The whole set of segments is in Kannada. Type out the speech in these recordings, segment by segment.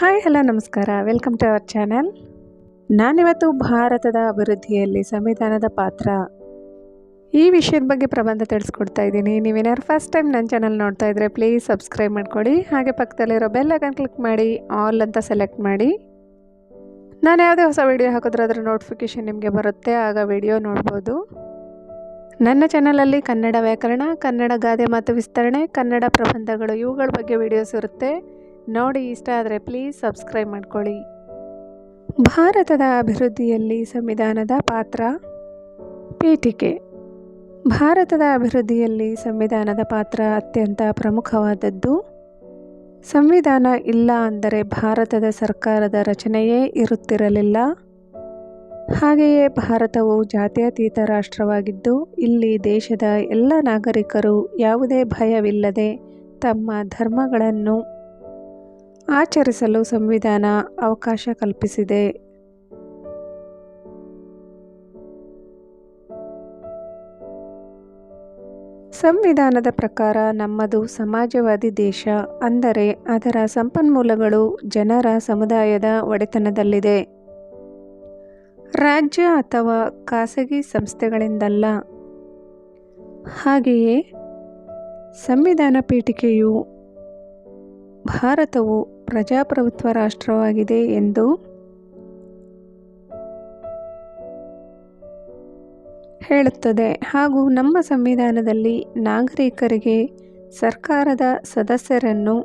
ಹಾಯ್, ಹಲೋ, ನಮಸ್ಕಾರ. ವೆಲ್ಕಮ್ ಟು ಅವರ್ ಚಾನಲ್ ನಾನಿವತ್ತು ಭಾರತದ ಅಭಿವೃದ್ಧಿಯಲ್ಲಿ ಸಂವಿಧಾನದ ಪಾತ್ರ ಈ ವಿಷಯದ ಬಗ್ಗೆ ಪ್ರಬಂಧ ತಿಳಿಸ್ಕೊಡ್ತಾ ಇದ್ದೀನಿ. ನೀವೇನಾದ್ರು ಫಸ್ಟ್ ಟೈಮ್ ನನ್ನ ಚಾನಲ್ ನೋಡ್ತಾ ಇದ್ರೆ ಪ್ಲೀಸ್ ಸಬ್ಸ್ಕ್ರೈಬ್ ಮಾಡ್ಕೊಳ್ಳಿ. ಹಾಗೆ ಪಕ್ಕದಲ್ಲಿರೋ ಬೆಲ್ ಐಕನ್ ಕ್ಲಿಕ್ ಮಾಡಿ ಆಲ್ ಅಂತ ಸೆಲೆಕ್ಟ್ ಮಾಡಿ. ನಾನು ಯಾವುದೇ ಹೊಸ ವಿಡಿಯೋ ಹಾಕಿದ್ರೆ ಅದರ ನೋಟಿಫಿಕೇಷನ್ ನಿಮಗೆ ಬರುತ್ತೆ. ಆಗ ವಿಡಿಯೋ ನೋಡ್ಬೋದು. ನನ್ನ ಚಾನಲಲ್ಲಿ ಕನ್ನಡ ವ್ಯಾಕರಣ, ಕನ್ನಡ ಗಾದೆ ಮಾತು ವಿಸ್ತರಣೆ, ಕನ್ನಡ ಪ್ರಬಂಧಗಳು, ಇವುಗಳ ಬಗ್ಗೆ ವಿಡಿಯೋಸ್ ಇರುತ್ತೆ. ನೋಡಿ ಇಷ್ಟ ಆದರೆ ಪ್ಲೀಸ್ ಸಬ್ಸ್ಕ್ರೈಬ್ ಮಾಡ್ಕೊಳ್ಳಿ. ಭಾರತದ ಅಭಿವೃದ್ಧಿಯಲ್ಲಿ ಸಂವಿಧಾನದ ಪಾತ್ರ ಪೀಠಿಕೆ. ಭಾರತದ ಅಭಿವೃದ್ಧಿಯಲ್ಲಿ ಸಂವಿಧಾನದ ಪಾತ್ರ ಅತ್ಯಂತ ಪ್ರಮುಖವಾದದ್ದು. ಸಂವಿಧಾನ ಇಲ್ಲ ಅಂದರೆ ಭಾರತದ ಸರ್ಕಾರದ ರಚನೆಯೇ ಇರುತ್ತಿರಲಿಲ್ಲ. ಹಾಗೆಯೇ ಭಾರತವು ಜಾತ್ಯತೀತ ರಾಷ್ಟ್ರವಾಗಿದ್ದು, ಇಲ್ಲಿ ದೇಶದ ಎಲ್ಲ ನಾಗರಿಕರು ಯಾವುದೇ ಭಯವಿಲ್ಲದೆ ತಮ್ಮ ಧರ್ಮಗಳನ್ನು ಆಚರಿಸಲು ಸಂವಿಧಾನ ಅವಕಾಶ ಕಲ್ಪಿಸಿದೆ. ಸಂವಿಧಾನದ ಪ್ರಕಾರ ನಮ್ಮದು ಸಮಾಜವಾದಿ ದೇಶ ಅಂದರೆ ಅದರ ಸಂಪನ್ಮೂಲಗಳು ಜನರ ಸಮುದಾಯದ ಒಡೆತನದಲ್ಲಿದೆ. ರಾಜ್ಯ ಅಥವಾ ಖಾಸಗಿ ಸಂಸ್ಥೆಗಳಿಂದಲ್ಲ. ಹಾಗೆಯೇ ಸಂವಿಧಾನ ಪೀಠಿಕೆಯು ಭಾರತವು ಪ್ರಜಾಪ್ರಭುತ್ವ ರಾಷ್ಟ್ರವಾಗಿದೆ ಎಂದು ಹೇಳುತ್ತದೆ. ಹಾಗೂ ನಮ್ಮ ಸಂವಿಧಾನದಲ್ಲಿ ನಾಗರಿಕರಿಗೆ ಸರ್ಕಾರದ ಸದಸ್ಯರನ್ನು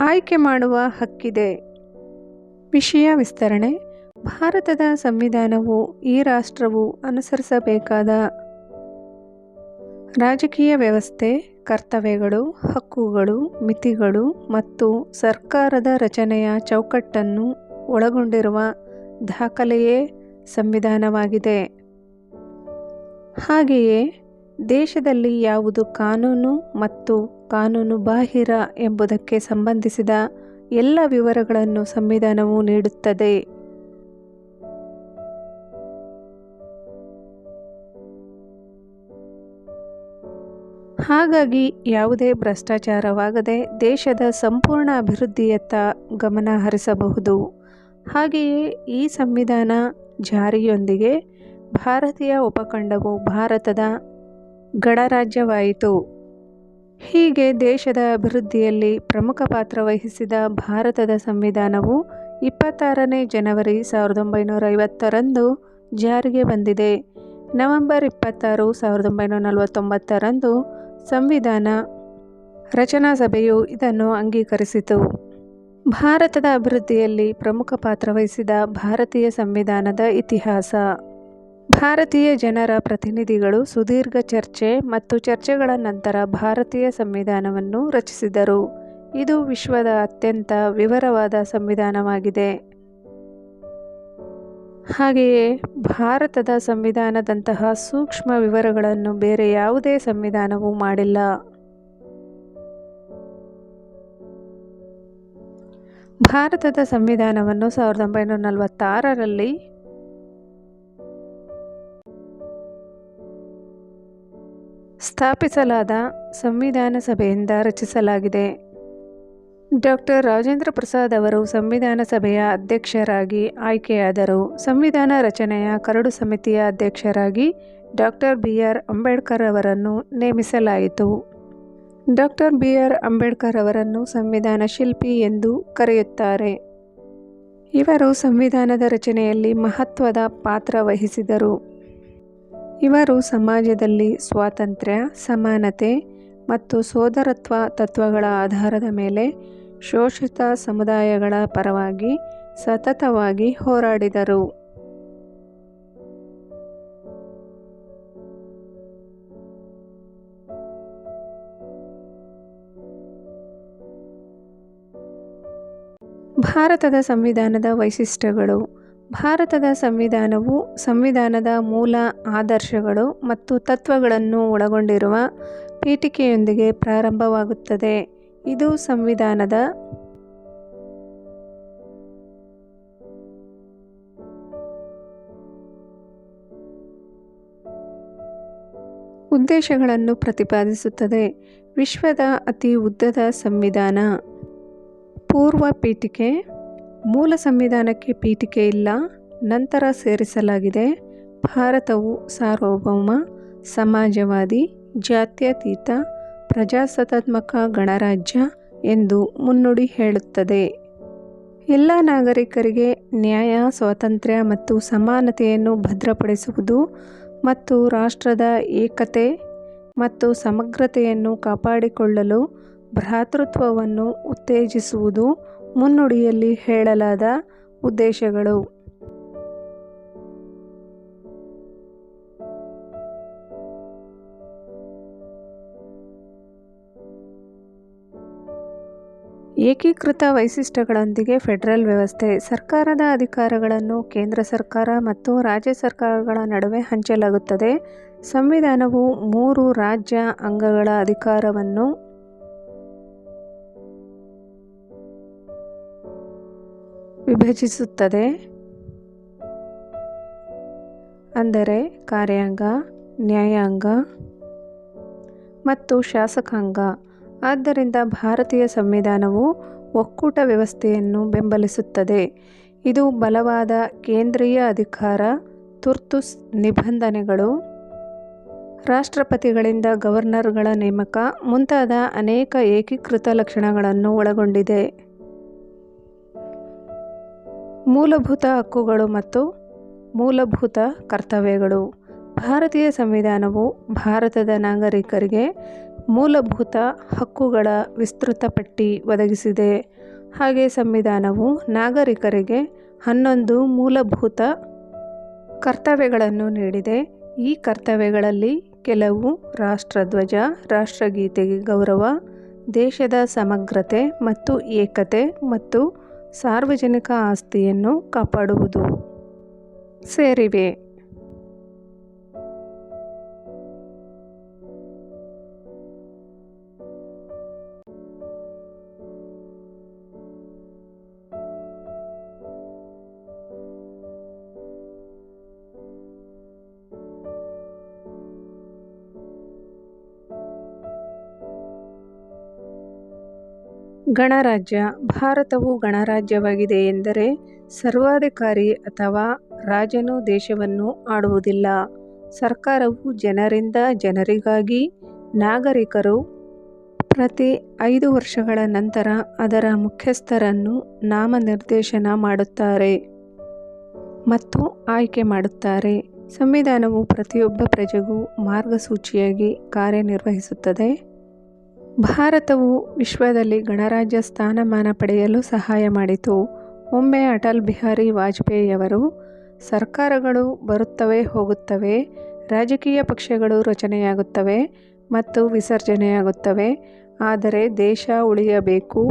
ಆಯ್ಕೆ ಮಾಡುವ ಹಕ್ಕಿದೆ. ವಿಷಯ ವಿಸ್ತರಣೆ. ಭಾರತದ ಸಂವಿಧಾನವು ಈ ರಾಷ್ಟ್ರವು ಅನುಸರಿಸಬೇಕಾದ ರಾಜಕೀಯ ವ್ಯವಸ್ಥೆ, ಕರ್ತವ್ಯಗಳು, ಹಕ್ಕುಗಳು, ಮಿತಿಗಳು ಮತ್ತು ಸರ್ಕಾರದ ರಚನೆಯ ಚೌಕಟ್ಟನ್ನು ಒಳಗೊಂಡಿರುವ ದಾಖಲೆಯೇ ಸಂವಿಧಾನವಾಗಿದೆ. ಹಾಗೆಯೇ ದೇಶದಲ್ಲಿ ಯಾವುದು ಕಾನೂನು ಮತ್ತು ಕಾನೂನು ಬಾಹಿರ ಎಂಬುದಕ್ಕೆ ಸಂಬಂಧಿಸಿದ ಎಲ್ಲ ವಿವರಗಳನ್ನು ಸಂವಿಧಾನವು ನೀಡುತ್ತದೆ. ಹಾಗಾಗಿ ಯಾವುದೇ ಭ್ರಷ್ಟಾಚಾರವಾಗದೆ ದೇಶದ ಸಂಪೂರ್ಣ ಅಭಿವೃದ್ಧಿಯತ್ತ ಗಮನ ಹರಿಸಬಹುದು. ಹಾಗೆಯೇ ಈ ಸಂವಿಧಾನ ಜಾರಿಯೊಂದಿಗೆ ಭಾರತೀಯ ಉಪಖಂಡವು ಭಾರತದ ಗಣರಾಜ್ಯವಾಯಿತು. ಹೀಗೆ ದೇಶದ ಅಭಿವೃದ್ಧಿಯಲ್ಲಿ ಪ್ರಮುಖ ಪಾತ್ರ ವಹಿಸಿದ ಭಾರತದ ಸಂವಿಧಾನವು ಇಪ್ಪತ್ತಾರನೇ ಜನವರಿ ಸಾವಿರದ ಒಂಬೈನೂರ ಐವತ್ತರಂದು ಜಾರಿಗೆ ಬಂದಿದೆ. ನವೆಂಬರ್ ಇಪ್ಪತ್ತಾರು ಸಾವಿರದ ಒಂಬೈನೂರ ನಲವತ್ತೊಂಬತ್ತರಂದು ಸಂವಿಧಾನ ರಚನಾ ಸಭೆಯು ಇದನ್ನು ಅಂಗೀಕರಿಸಿತು. ಭಾರತದ ಅಭಿವೃದ್ಧಿಯಲ್ಲಿ ಪ್ರಮುಖ ಪಾತ್ರ ವಹಿಸಿದ ಭಾರತೀಯ ಸಂವಿಧಾನದ ಇತಿಹಾಸ. ಭಾರತೀಯ ಜನರ ಪ್ರತಿನಿಧಿಗಳು ಸುದೀರ್ಘ ಚರ್ಚೆ ಮತ್ತು ಚರ್ಚೆಗಳ ನಂತರ ಭಾರತೀಯ ಸಂವಿಧಾನವನ್ನು ರಚಿಸಿದರು. ಇದು ವಿಶ್ವದ ಅತ್ಯಂತ ವಿವರವಾದ ಸಂವಿಧಾನವಾಗಿದೆ. ಹಾಗೆಯೇ ಭಾರತದ ಸಂವಿಧಾನದಂತಹ ಸೂಕ್ಷ್ಮ ವಿವರಗಳನ್ನು ಬೇರೆ ಯಾವುದೇ ಸಂವಿಧಾನವು ಮಾಡಿಲ್ಲ. ಭಾರತದ ಸಂವಿಧಾನವನ್ನು ಸಾವಿರದ ಒಂಬೈನೂರ ನಲವತ್ತಾರರಲ್ಲಿ ಸ್ಥಾಪಿಸಲಾದ ಸಂವಿಧಾನ ಸಭೆಯಿಂದ ರಚಿಸಲಾಗಿದೆ. ಡಾಕ್ಟರ್ ರಾಜೇಂದ್ರ ಪ್ರಸಾದ್ ಅವರು ಸಂವಿಧಾನ ಸಭೆಯ ಅಧ್ಯಕ್ಷರಾಗಿ ಆಯ್ಕೆಯಾದರು. ಸಂವಿಧಾನ ರಚನೆಯ ಕರಡು ಸಮಿತಿಯ ಅಧ್ಯಕ್ಷರಾಗಿ ಡಾಕ್ಟರ್ ಬಿ ಆರ್ ಅಂಬೇಡ್ಕರ್ ಅವರನ್ನು ನೇಮಿಸಲಾಯಿತು. ಡಾಕ್ಟರ್ ಬಿ ಆರ್ ಅಂಬೇಡ್ಕರ್ ಅವರನ್ನು ಸಂವಿಧಾನ ಶಿಲ್ಪಿ ಎಂದು ಕರೆಯುತ್ತಾರೆ. ಇವರು ಸಂವಿಧಾನದ ರಚನೆಯಲ್ಲಿ ಮಹತ್ವದ ಪಾತ್ರ ವಹಿಸಿದರು. ಇವರು ಸಮಾಜದಲ್ಲಿ ಸ್ವಾತಂತ್ರ್ಯ, ಸಮಾನತೆ ಮತ್ತು ಸೋದರತ್ವ ತತ್ವಗಳ ಆಧಾರದ ಮೇಲೆ ಶೋಷಿತ ಸಮುದಾಯಗಳ ಪರವಾಗಿ ಸತತವಾಗಿ ಹೋರಾಡಿದರು. ಭಾರತದ ಸಂವಿಧಾನದ ವೈಶಿಷ್ಟ್ಯಗಳು. ಭಾರತದ ಸಂವಿಧಾನವು ಸಂವಿಧಾನದ ಮೂಲ ಆದರ್ಶಗಳು ಮತ್ತು ತತ್ವಗಳನ್ನು ಒಳಗೊಂಡಿರುವ ಪೀಠಿಕೆಯೊಂದಿಗೆ ಪ್ರಾರಂಭವಾಗುತ್ತದೆ. ಇದು ಸಂವಿಧಾನದ ಉದ್ದೇಶಗಳನ್ನು ಪ್ರತಿಪಾದಿಸುತ್ತದೆ. ವಿಶ್ವದ ಅತಿ ಉದ್ದದ ಸಂವಿಧಾನ. ಪೂರ್ವ ಪೀಠಿಕೆ. ಮೂಲ ಸಂವಿಧಾನಕ್ಕೆ ಪೀಠಿಕೆ ಇಲ್ಲ. ನಂತರ ಸೇರಿಸಲಾಗಿದೆ. ಭಾರತವು ಸಾರ್ವಭೌಮ, ಸಮಾಜವಾದಿ, ಜಾತ್ಯತೀತ ಪ್ರಜಾಸತ್ತಾತ್ಮಕ ಗಣರಾಜ್ಯ ಎಂದು ಮುನ್ನುಡಿ ಹೇಳುತ್ತದೆ. ಎಲ್ಲ ನಾಗರಿಕರಿಗೆ ನ್ಯಾಯ, ಸ್ವಾತಂತ್ರ್ಯ ಮತ್ತು ಸಮಾನತೆಯನ್ನು ಭದ್ರಪಡಿಸುವುದು ಮತ್ತು ರಾಷ್ಟ್ರದ ಏಕತೆ ಮತ್ತು ಸಮಗ್ರತೆಯನ್ನು ಕಾಪಾಡಿಕೊಳ್ಳಲು ಭ್ರಾತೃತ್ವವನ್ನು ಉತ್ತೇಜಿಸುವುದು ಮುನ್ನುಡಿಯಲ್ಲಿ ಹೇಳಲಾದ ಉದ್ದೇಶಗಳು. ಏಕೀಕೃತ ವೈಶಿಷ್ಟ್ಯಗಳೊಂದಿಗೆ ಫೆಡರಲ್ ವ್ಯವಸ್ಥೆ, ಸರ್ಕಾರದ ಅಧಿಕಾರಗಳನ್ನು ಕೇಂದ್ರ ಸರ್ಕಾರ ಮತ್ತು ರಾಜ್ಯ ಸರ್ಕಾರಗಳ ನಡುವೆ ಹಂಚಲಾಗುತ್ತದೆ. ಸಂವಿಧಾನವು ಮೂರು ರಾಜ್ಯ ಅಂಗಗಳ ಅಧಿಕಾರವನ್ನು ವಿಭಜಿಸುತ್ತದೆ. ಅಂದರೆ ಕಾರ್ಯಾಂಗ, ನ್ಯಾಯಾಂಗ ಮತ್ತು ಶಾಸಕಾಂಗ. ಆದ್ದರಿಂದ ಭಾರತೀಯ ಸಂವಿಧಾನವು ಒಕ್ಕೂಟ ವ್ಯವಸ್ಥೆಯನ್ನು ಬೆಂಬಲಿಸುತ್ತದೆ. ಇದು ಬಲವಾದ ಕೇಂದ್ರೀಯ ಅಧಿಕಾರ, ತುರ್ತು ನಿಬಂಧನೆಗಳು, ರಾಷ್ಟ್ರಪತಿಗಳಿಂದ ಗವರ್ನರ್ಗಳ ನೇಮಕ ಮುಂತಾದ ಅನೇಕ ಏಕೀಕೃತ ಲಕ್ಷಣಗಳನ್ನು ಒಳಗೊಂಡಿದೆ. ಮೂಲಭೂತ ಹಕ್ಕುಗಳು ಮತ್ತು ಮೂಲಭೂತ ಕರ್ತವ್ಯಗಳು. ಭಾರತೀಯ ಸಂವಿಧಾನವು ಭಾರತದ ನಾಗರಿಕರಿಗೆ ಮೂಲಭೂತ ಹಕ್ಕುಗಳ ವಿಸ್ತೃತ ಪಟ್ಟಿ ಒದಗಿಸಿದೆ. ಹಾಗೆ ಸಂವಿಧಾನವು ನಾಗರಿಕರಿಗೆ ಹನ್ನೊಂದು ಮೂಲಭೂತ ಕರ್ತವ್ಯಗಳನ್ನು ನೀಡಿದೆ. ಈ ಕರ್ತವ್ಯಗಳಲ್ಲಿ ಕೆಲವು ರಾಷ್ಟ್ರಧ್ವಜ, ರಾಷ್ಟ್ರಗೀತೆಗೆ ಗೌರವ, ದೇಶದ ಸಮಗ್ರತೆ ಮತ್ತು ಏಕತೆ ಮತ್ತು ಸಾರ್ವಜನಿಕ ಆಸ್ತಿಯನ್ನು ಕಾಪಾಡುವುದು. ಸೇರಿವೆ. ಗಣರಾಜ್ಯ. ಭಾರತವು ಗಣರಾಜ್ಯವಾಗಿದೆ ಎಂದರೆ ಸರ್ವಾಧಿಕಾರಿ ಅಥವಾ ರಾಜನು ದೇಶವನ್ನು ಆಳುವುದಿಲ್ಲ ಸರ್ಕಾರವು ಜನರಿಂದ ಜನರಿಗಾಗಿ ನಾಗರಿಕರು ಪ್ರತಿ ಐದು ವರ್ಷಗಳ ನಂತರ ಅದರ ಮುಖ್ಯಸ್ಥರನ್ನು ನಾಮನಿರ್ದೇಶನ ಮಾಡುತ್ತಾರೆ ಮತ್ತು ಆಯ್ಕೆ ಮಾಡುತ್ತಾರೆ. ಸಂವಿಧಾನವು ಪ್ರತಿಯೊಬ್ಬ ಪ್ರಜೆಗೂ ಮಾರ್ಗಸೂಚಿಯಾಗಿ ಕಾರ್ಯನಿರ್ವಹಿಸುತ್ತದೆ. ಭಾರತವು ವಿಶ್ವದಲ್ಲಿ ಗಣರಾಜ್ಯ ಸ್ಥಾನಮಾನ ಪಡೆಯಲು ಸಹಾಯ ಮಾಡಿತು. ಒಮ್ಮೆ ಅಟಲ್ ಬಿಹಾರಿ ವಾಜಪೇಯಿಯವರು, ಸರ್ಕಾರಗಳು ಬರುತ್ತವೆ ಹೋಗುತ್ತವೆ, ರಾಜಕೀಯ ಪಕ್ಷಗಳು ರಚನೆಯಾಗುತ್ತವೆ ಮತ್ತು ವಿಸರ್ಜನೆಯಾಗುತ್ತವೆ, ಆದರೆ ದೇಶ ಉಳಿಯಬೇಕು.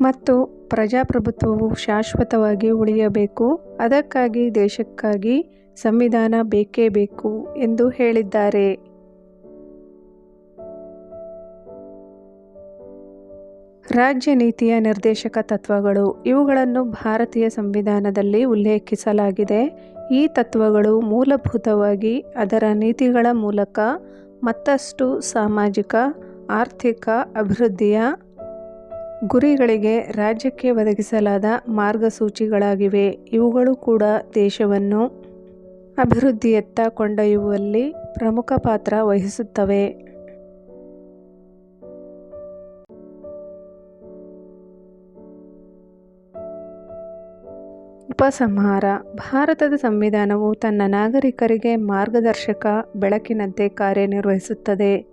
ಮತ್ತು ಪ್ರಜಾಪ್ರಭುತ್ವವು ಶಾಶ್ವತವಾಗಿ ಉಳಿಯಬೇಕು. ಅದಕ್ಕಾಗಿ ದೇಶಕ್ಕಾಗಿ ಸಂವಿಧಾನ ಬೇಕೇ ಬೇಕು ಎಂದು ಹೇಳಿದ್ದಾರೆ. ರಾಜ್ಯ ನೀತಿಯ ನಿರ್ದೇಶಕ ತತ್ವಗಳು ಇವುಗಳನ್ನು ಭಾರತೀಯ ಸಂವಿಧಾನದಲ್ಲಿ ಉಲ್ಲೇಖಿಸಲಾಗಿದೆ. ಈ ತತ್ವಗಳು ಮೂಲಭೂತವಾಗಿ ಅದರ ನೀತಿಗಳ ಮೂಲಕ ಮತ್ತಷ್ಟು ಸಾಮಾಜಿಕ, ಆರ್ಥಿಕ ಅಭಿವೃದ್ಧಿಯ ಗುರಿಗಳಿಗೆ ರಾಜ್ಯಕ್ಕೆ ಒದಗಿಸಲಾದ ಮಾರ್ಗಸೂಚಿಗಳಾಗಿವೆ. ಇವುಗಳು ಕೂಡ ದೇಶವನ್ನು ಅಭಿವೃದ್ಧಿಯತ್ತ ಕೊಂಡೊಯ್ಯುವಲ್ಲಿ ಪ್ರಮುಖ ಪಾತ್ರ ವಹಿಸುತ್ತವೆ. ಉಪಸಂಹಾರ. ಭಾರತದ ಸಂವಿಧಾನವು ತನ್ನ ನಾಗರಿಕರಿಗೆ ಮಾರ್ಗದರ್ಶಕ ಬೆಳಕಿನಂತೆ ಕಾರ್ಯನಿರ್ವಹಿಸುತ್ತದೆ.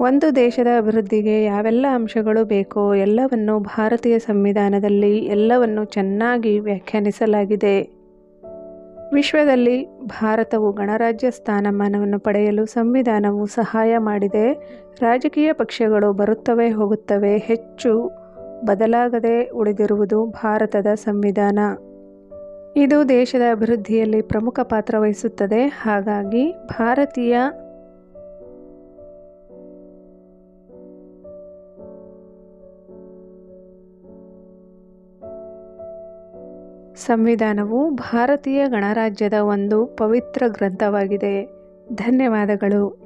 ಒಂದು ದೇಶದ ಅಭಿವೃದ್ಧಿಗೆ ಯಾವೆಲ್ಲ ಅಂಶಗಳು ಬೇಕೋ ಎಲ್ಲವನ್ನು ಭಾರತೀಯ ಸಂವಿಧಾನದಲ್ಲಿ ಎಲ್ಲವನ್ನು ಚೆನ್ನಾಗಿ ವ್ಯಾಖ್ಯಾನಿಸಲಾಗಿದೆ. ವಿಶ್ವದಲ್ಲಿ ಭಾರತವು ಗಣರಾಜ್ಯ ಸ್ಥಾನಮಾನವನ್ನು ಪಡೆಯಲು ಸಂವಿಧಾನವು ಸಹಾಯ ಮಾಡಿದೆ. ರಾಜಕೀಯ ಪಕ್ಷಗಳು ಬರುತ್ತವೆ ಹೋಗುತ್ತವೆ, ಹೆಚ್ಚು ಬದಲಾಗದೆ ಉಳಿದಿರುವುದು ಭಾರತದ ಸಂವಿಧಾನ. ಇದು ದೇಶದ ಅಭಿವೃದ್ಧಿಯಲ್ಲಿ ಪ್ರಮುಖ ಪಾತ್ರ ವಹಿಸುತ್ತದೆ. ಹಾಗಾಗಿ ಭಾರತೀಯ ಸಂವಿಧಾನವು ಭಾರತೀಯ ಗಣರಾಜ್ಯದ ಒಂದು ಪವಿತ್ರ ಗ್ರಂಥವಾಗಿದೆ. ಧನ್ಯವಾದಗಳು.